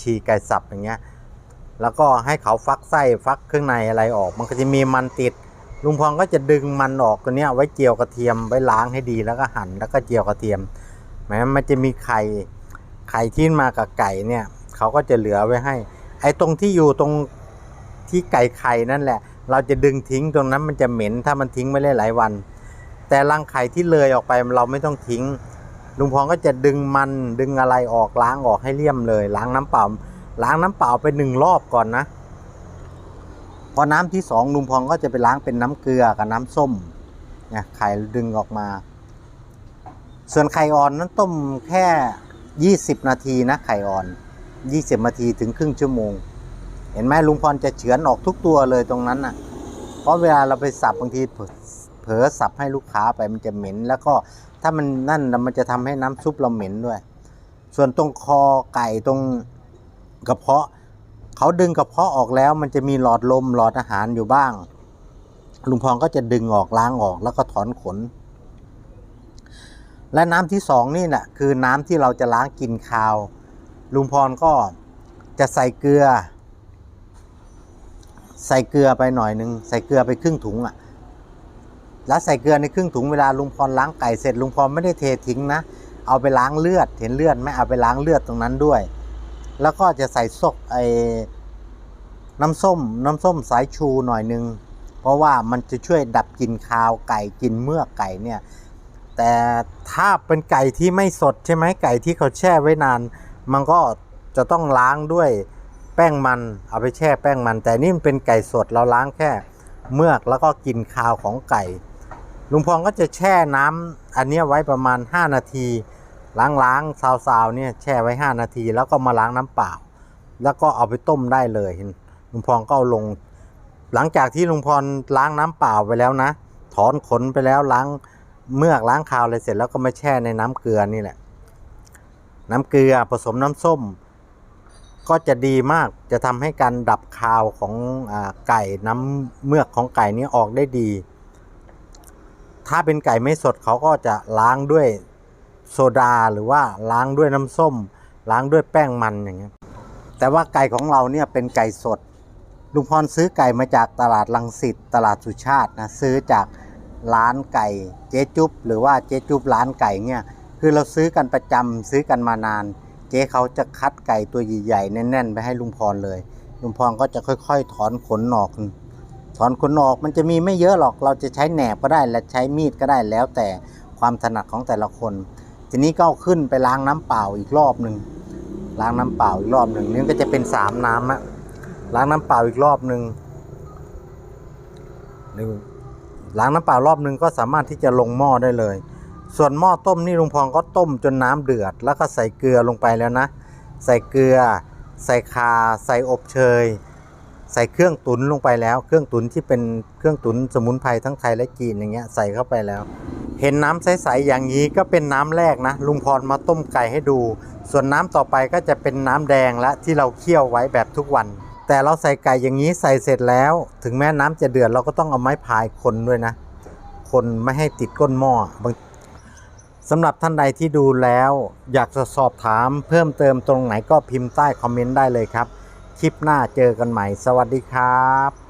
ฉีไก่สับอย่างเงี้ย แล้วก็ให้เขาฟักไส้ฟักเครื่องในอะไรออก มันก็จะมีมันติด ลุงพรก็จะดึงมันออกตัวเนี้ยไว้เจียวกระเทียมไว้ล้างให้ดีแล้วก็หั่นแล้วก็เจียวกระเทียมแม้มันจะมีไข่ไข่ที่มากับไก่เนี่ยเขาก็จะเหลือไว้ให้ ไอ้ตรงที่อยู่ตรงที่ไก่ไข่นั่นแหละ เราจะดึงทิ้งตรงนั้นมันจะเหม็นถ้ามันทิ้งไม่ได้หลายวัน แต่รังไข่ที่เลยออกไปเราไม่ต้องทิ้ง ลุงพรก็จะดึงมันดึงอะไรออกล้างออกให้เลี่ยมเลย ล้างน้ำเปล่า ล้างน้ำเปล่าไปหนึ่งรอบก่อนนะ พอน้ำที่สองลุงพรก็จะไปล้างเป็นน้ำเกลือกับน้ำส้มเนี่ยไข่ดึงออกมา ส่วนไข่อ่อนนั้นต้มแค่ 20 นาทีนะไข่อ่อน 20 นาทีถึงครึ่งชั่วโมง เห็นไหมลุงพรจะเฉือนออกทุกตัวเลยตรงนั้นน่ะ เพราะเวลาเราไปสับบางทีเผลอสับให้ลูกค้าไปมันจะเหม็นแล้วก็ ถ้ามันนั่นมันจะทำให้น้ำซุปเราเหม็นด้วย ส่วนตรงคอไก่ตรงกระเพาะ เขาดึงกระเพาะออกแล้ว มันจะมีหลอดลมหลอดอาหารอยู่บ้าง ลุงพรก็จะดึงออกล้างออกแล้วก็ถอนขน และน้ำที่สองนี่แหละคือน้ำที่เราจะล้างกินคาว ลุงพรก็จะใส่เกลือ ใส่เกลือไปหน่อยหนึ่งใส่เกลือไปครึ่งถุงอะ่ะ แล้วใส่เกลือในครึ่งถุงเวลาลุงพรล้างไก่เสร็จลุงพรไม่ได้เททิ้งนะ เอาไปล้างเลือด เห็นเลือดไหมเอาไปล้างเลือดตรงนั้นด้วย แล้วก็จะใส่ซกไอ้น้ำส้ม น้ำส้มสายชูหน่อยหนึง เพราะว่ามันจะช่วยดับกลิ่นคาวไก่กินเมือกไก่เนี่ย แต่ถ้าเป็นไก่ที่ไม่สดใช่ไหมไก่ที่เขาแช่ไว้นาน มันก็จะต้องล้างด้วยแป้งมัน เอาไปแช่แป้งมัน แต่นี่มันเป็นไก่สดเราล้างแค่เมือกแล้วก็กลินคาวของไก่ ลุงพองก็จะแช่น้ำอันนี้ไว้ประมาณ 5 นาที ล้างๆซาวๆเนี่ยแช่ไว้ 5 นาที แล้วก็มาล้างน้ำเปล่า แล้วก็เอาไปต้มได้เลยเห็นลุงพองก็เอาลง หลังจากที่ลุงพรล้างน้ำเปล่าไปแล้วนะ ถอนขนไปแล้วล้างเมือกล้างคาวอะไรเสร็จแล้วก็มาแช่ในน้ำเกลือนี่แหละ น้ำเกลือผสมน้ำส้ม ก็จะดีมากจะทำให้การดับคาวของอไก่น้ำเมือกของไก่นี้ออกได้ดี ถ้าเป็นไก่ไม่สดเขาก็จะล้างด้วยโซดาหรือว่าล้างด้วยน้ำส้ม ล้างด้วยแป้งมันอย่างเงี้ยแต่ว่าไก่ของเราเนี่ยเป็นไก่สด ลุงพรซื้อไก่มาจากตลาดลังสิตตลาดสุชาตินะซื้อจากร้านไก่เจ๊จุ๊บหรือว่าเจ๊จุ๊บร้านไก่เนี่ยคือเราซื้อกันประจำซื้อกันมานาน เจ๊เขาจะคัดไก่ตัวใหญ่ๆแน่นๆ ไปให้ลุงพรเลย ลุงพรก็จะค่อยๆ ถอนขนออก ถอนขนออกมันจะมีไม่เยอะหรอก เราจะใช้แหนบก็ได้และใช้มีดก็ได้แล้วแต่ความถนัดของแต่ละคน ทีนี้ก็ขึ้นไปล้างน้ำเปล่าอีกรอบหนึ่งล้างน้ำเปล่าอีกรอบหนึ่งนี่ก็จะเป็นสามน้ำอะล้างน้ำเปล่าอีกรอบหนึ่งหนึ่งล้างน้ำเปล่ารอบหนึ่งก็สามารถที่จะลงหม้อได้เลย ส่วนหม้อต้มนี่ลุงพองก็ต้มจนน้ำเดือด แล้วก็ใส่เกลือลงไปแล้วนะ ใส่เกลือ ใส่คา ใส่อบเชย ใส่เครื่องตุนลงไปแล้ว เครื่องตุนที่เป็นเครื่องตุนสมุนไพรทั้งไทยและจีนอย่างเงี้ยใส่เข้าไปแล้ว เห็นน้ำใสๆอย่างนี้ก็เป็นน้ำแรกนะ ลุงพรมาต้มไก่ให้ดู ส่วนน้ำต่อไปก็จะเป็นน้ำแดงและที่เราเคี่ยวไว้แบบทุกวัน แต่เราใส่ไก่อย่างนี้ใส่เสร็จแล้ว ถึงแม้น้ำจะเดือดเราก็ต้องเอาไม้พายคนด้วยนะ คนไม่ให้ติดก้นหม้อบางสำหรับท่านใดที่ดูแล้ว อยากจะสอบถามเพิ่มเติมตรงไหนก็พิมพ์ใต้คอมเมนต์ได้เลยครับ คลิปหน้าเจอกันใหม่ สวัสดีครับ